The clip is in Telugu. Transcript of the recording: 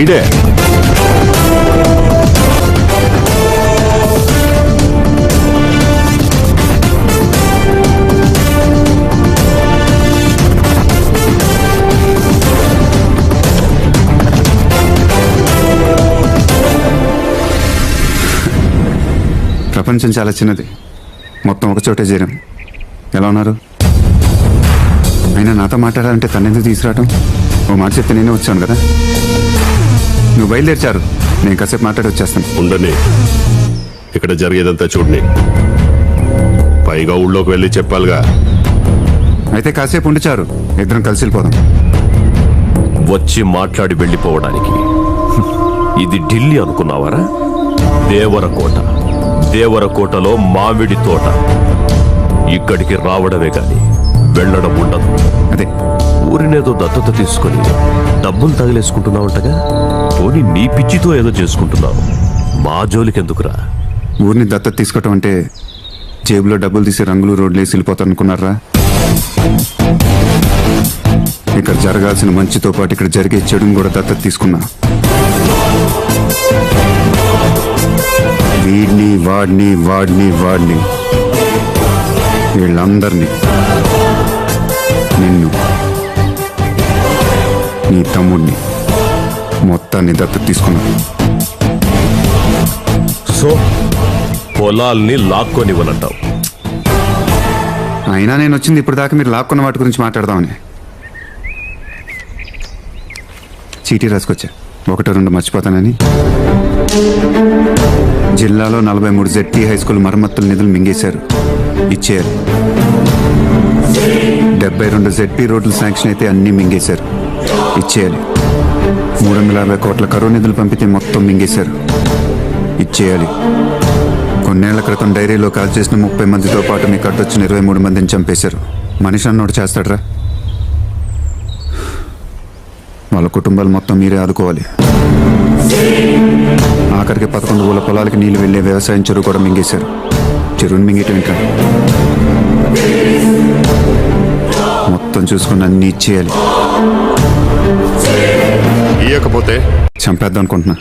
వీడే. ప్రపంచం చాలా చిన్నది. మొత్తం ఒక చోటే చేరాం. ఎలా ఉన్నారు? అయినా నాతో మాట్లాడాలంటే తనెందుకు తీసుకురావటం? ఓ మాట చెప్తే నేనే వచ్చాను కదా? నువ్వు బయలుదేర్చారు. నేను కాసేపు మాట్లాడి వచ్చేస్తాను. ఉండని. ఇక్కడ జరిగేదంతా చూడని. పైగా ఊళ్ళోకి వెళ్ళి చెప్పాలిగా. అయితే కాసేపు ఉండిచారు ఇద్దరం కలిసి వెళ్ళిపోదాం. వచ్చి మాట్లాడి వెళ్ళిపోవడానికి. ఇది ఢిల్లీ అనుకున్నావారా? దేవరకోట దేవరకోటలో మామిడి తోట. ఇక్కడికి రావడమే కాని వెళ్ళడం ఉండదు. అదే. ఊరినేదో దత్తత తీసుకొని డబ్బులు తగిలేసుకుంటున్నావంటగా? పోనీ నీ పిచ్చితో ఏదో చేసుకుంటున్నావు. మా జోలికెందుకురా? ఊరిని దత్తత తీసుకోవటం అంటే జేబులో డబ్బులు తీసి రంగులు రోడ్లు వేసి వెళ్ళిపోతారు అనుకున్నారా ఇక్కడ జరగాల్సిన మంచితో పాటు ఇక్కడ జరిగే చెడుని కూడా దత్తత తీసుకున్నా. వీడిని వాడిని వాడిని వాడిని. వీళ్ళందరినీ. తమ్ముడిని మొత్తాన్ని దత్తత తీసుకున్నాను సో పొలాల్ని లాక్కొనివ్వనంటావు. అయినా నేను వచ్చింది ఇప్పుడు దాకా మీరు లాక్కున్న వాటి గురించి మాట్లాడదామని. చీటీ రాసుకొచ్చా. ఒకటో రెండు మర్చిపోతానని. జిల్లాలో నలభై మూడు జెడ్టీ హై స్కూల్ మరమ్మతుల నిధులు మింగేశారు. ఇచ్చేయాలి. డెబ్బై రెండు జెడ్పీ రోడ్లు శాంక్షన్ అయితే అన్నీ మింగేశారు. ఇచ్చేయాలి. మూడు వందల అరవై కోట్ల కరువు నిధులు పంపితే మొత్తం మింగేశారు. ఇచ్చేయాలి. కొన్నేళ్ళ క్రితం డైరీలో కాల్ చేసిన ముప్పై మందితో పాటు మీకు అడ్డొచ్చిన ఇరవై మూడు మందిని చంపేశారు. మనిషి అన్నోడు చేస్తాడరా. వాళ్ళ కుటుంబాలు మొత్తం మీరే ఆదుకోవాలి. ఆఖరికి పదకొండు ఊళ్ళ పొలాలకి నీళ్ళు వెళ్ళే వ్యవసాయం చెరువు కూడా మింగేశారు. చెరువుని మింగేయటం ఇంకా. మొత్తం చూసుకుని అన్ని ఇచ్చేయాలి. ఇయ్యకపోతే చంపేద్దాం అనుకుంటున్నా.